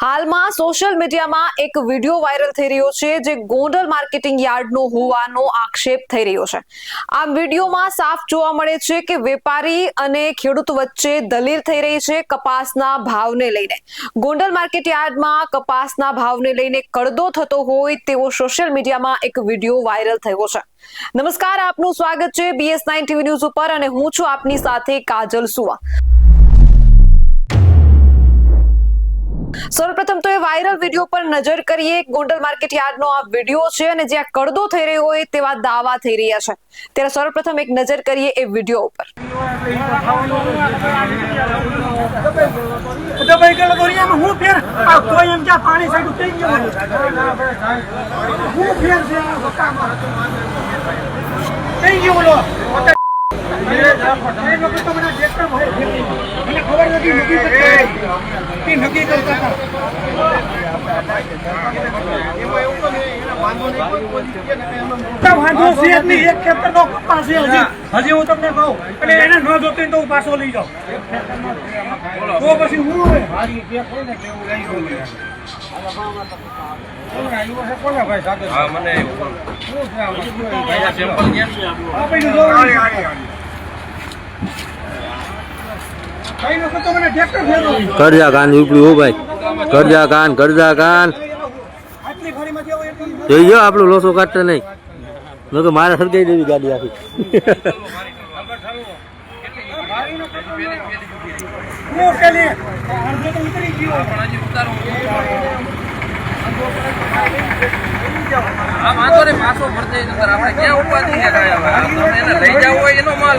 હાલમાં સોશિયલ મીડિયામાં એક વીડિયો વાયરલ થઈ રહ્યો છે જે ગોંડલ માર્કેટિંગ યાર્ડનો હોવાનો આક્ષેપ થઈ રહ્યો છે. આ વિડીયોમાં સાફ જોવા મળે છે કે વેપારી અને ખેડૂત વચ્ચે દલીલ થઈ રહી છે કપાસના ભાવને લઈને. ગોંડલ માર્કેટ યાર્ડમાં કપાસના ભાવને લઈને કડદો થતો હોય તેવો સોશિયલ મીડિયામાં એક વીડિયો વાયરલ થયો છે. નમસ્કાર, આપનું સ્વાગત છે બીએસ નાઇન ટીવી ન્યૂઝ ઉપર અને હું છું આપની સાથે કાજલ સુવા. સૌપ્રથમ તો એ વાયરલ વીડિયો પર નજર કરીએ. ગોંડલ માર્કેટ યાર્ડનો આ વીડિયો છે અને જ્યાં કડદો થઈ રહ્યો હોય તેવા દાવા થઈ રહ્યા છે. ત્યારે સૌપ્રથમ એક નજર કરીએ એ વીડિયો ઉપર. પાણી એક કપાસ હજી. હું તમને કહું અને એને ન જોતી તો હું પાછો લઈ જાઉં તો પછી હા મને ભાઈ સેમ્પલ ગયા આ પૈસું જોવાનું. ભાઈ લોકો તો મને ટ્રેક્ટર ફેરવો. કરજા કાન ઉપડ્યું હો ભાઈ. કરજા કાન કરજા કાન જોઈ જો આપણું લોસો કાઢતો નહીં. ન તો મારે સર્ગાઈ દેવી ગાડી આખી ગયો. લઈ જવું હોય એનો માલ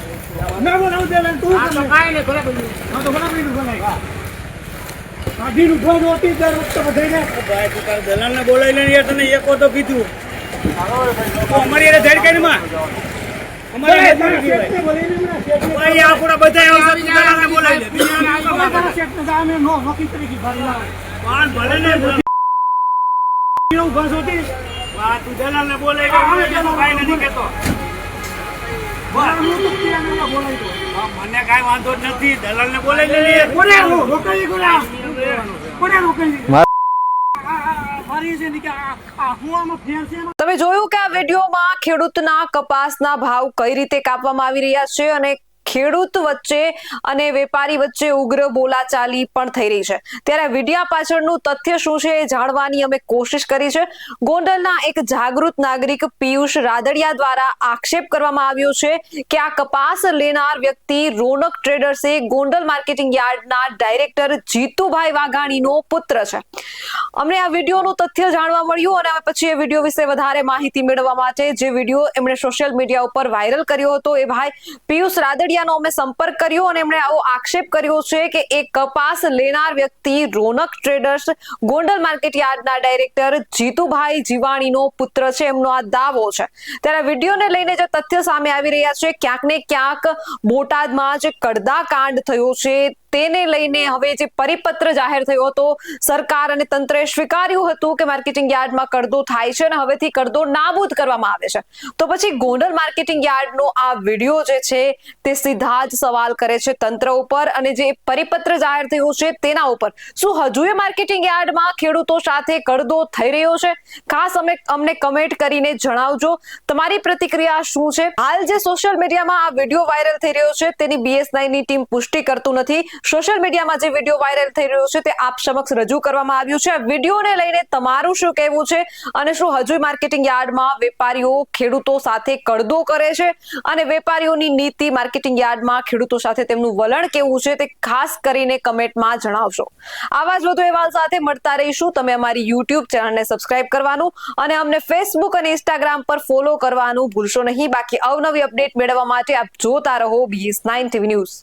દલાલે બોલાયો દલાલે ના બોલાવું દલાલે તું તો કાઈ ને ભલે બધું હા તો ભલે બધું ભલે. આધીનું ધોધ હોતી દર વખતે બધાઈને ભાઈ તું તાર દલાલને બોલાવી લે યાર તને એકો તો કીધું. અમારી ભાઈ. આપણા બધા એવા છે, તું દલાલને બોલાવી લે. બીજા આમે નો નોકી તરીકે ભરી લાવ પણ ભલે ને એવું હોતી નથી કહેતો. મને કાઈ વાંધો જ નથી. બોલાવી કોને રોકાઈ કોને રોકાઈ તમે જોયું કે આ વિડીયોમાં ખેડૂતના કપાસના ભાવ કઈ રીતે કાપવામાં આવી રહ્યા છે અને ખેડૂત વચ્ચે અને વેપારી વચ્ચે ઉગ્ર બોલાચાલી પણ થઈ રહી છે. ત્યારે વિડિયા પાછળનું તથ્ય શું છે એ જાણવાની અમે કોશિશ કરી છે. ગોંડલના એક જાગૃત નાગરિક પિયુષ રાદડિયા દ્વારા આક્ષેપ કરવામાં આવ્યો છે કે આ કપાસ લેનાર વ્યક્તિ રોનક ટ્રેડર્સે ગોંડલ માર્કેટિંગ યાર્ડના ડાયરેક્ટર જીતુભાઈ વાઘાણીનો પુત્ર છે. અમને આ વિડીયોનું તથ્ય જાણવા મળ્યું અને હવે પછી એ વીડિયો વિશે વધારે માહિતી મેળવવા માટે જે વીડિયો એમણે સોશિયલ મીડિયા ઉપર વાયરલ કર્યો હતો એ ભાઈ પિયુષ રાદડિયાનો અમે સંપર્ક કર્યો અને એમણે આવો આક્ષેપ કર્યો છે કે એ કપાસ લેનાર વ્યક્તિ રોનક ટ્રેડર્સ ગોંડલ માર્કેટ યાર્ડના ડાયરેક્ટર જીતુભાઈ જીવાણીનો પુત્ર છે. એમનો આ દાવો છે. ત્યારે વિડીયોને લઈને જે તથ્ય સામે આવી રહ્યા છે, ક્યાંક ને ક્યાંક બોટાદમાં જે કડદા કાંડ થયો છે. તેને લઈને હવે જે પરિપત્ર જાહેર થયો હતો, સરકાર અને તંત્રએ સ્વીકાર્યું હતું કે માર્કેટિંગ યાર્ડમાં કરદો થાય છે અને હવેથી કરદો નાબૂદ કરવામાં આવે છે. તો પછી ગોંડલ માર્કેટિંગ યાર્ડનો આ વીડિયો જે છે, તે સીધા જ સવાલ કરે છે તંત્ર ઉપર અને જે પરિપત્ર જાહેર થયો છે તેના ઉપર. શું હજુ એ માર્કેટિંગ યાર્ડમાં ખેડૂતો સાથે કરદો થઈ રહ્યો છે? ખાસ અમે, અમને કમેન્ટ કરીને જણાવજો. તમારી પ્રતિક્રિયા શું છે? હાલ જે સોશિયલ મીડિયામાં આ વીડિયો વાયરલ થઈ રહ્યો છે, તેની બીએસઆઈની ટીમ પુષ્ટિ કરતું નથી. સોશિયલ મીડિયામાં જે વીડિયો વાયરલ થઈ રહ્યો છે તે આપ સમક્ષ રજૂ કરવામાં આવ્યું છે. આ વિડીયોને લઈને તમારું શું કહેવું છે અને શું હજુ માર્કેટિંગ યાર્ડમાં વેપારીઓ ખેડૂતો સાથે કડદો કરે છે અને વેપારીઓની નીતિ માર્કેટિંગ યાર્ડમાં ખેડૂતો સાથે તેમનું વલણ કેવું છે તે ખાસ કરીને કમેન્ટમાં જણાવશો. આવા જ વધુ અહેવાલ સાથે મળતા રહીશું. તમે અમારી યુટ્યુબ ચેનલને સબસ્ક્રાઇબ કરવાનું અને અમને ફેસબુક અને ઇન્સ્ટાગ્રામ પર ફોલો કરવાનું ભૂલશો નહીં. બાકી અવનવી અપડેટ મેળવવા માટે આપ જોતા રહો બીએસ નાઇન ટીવી ન્યૂઝ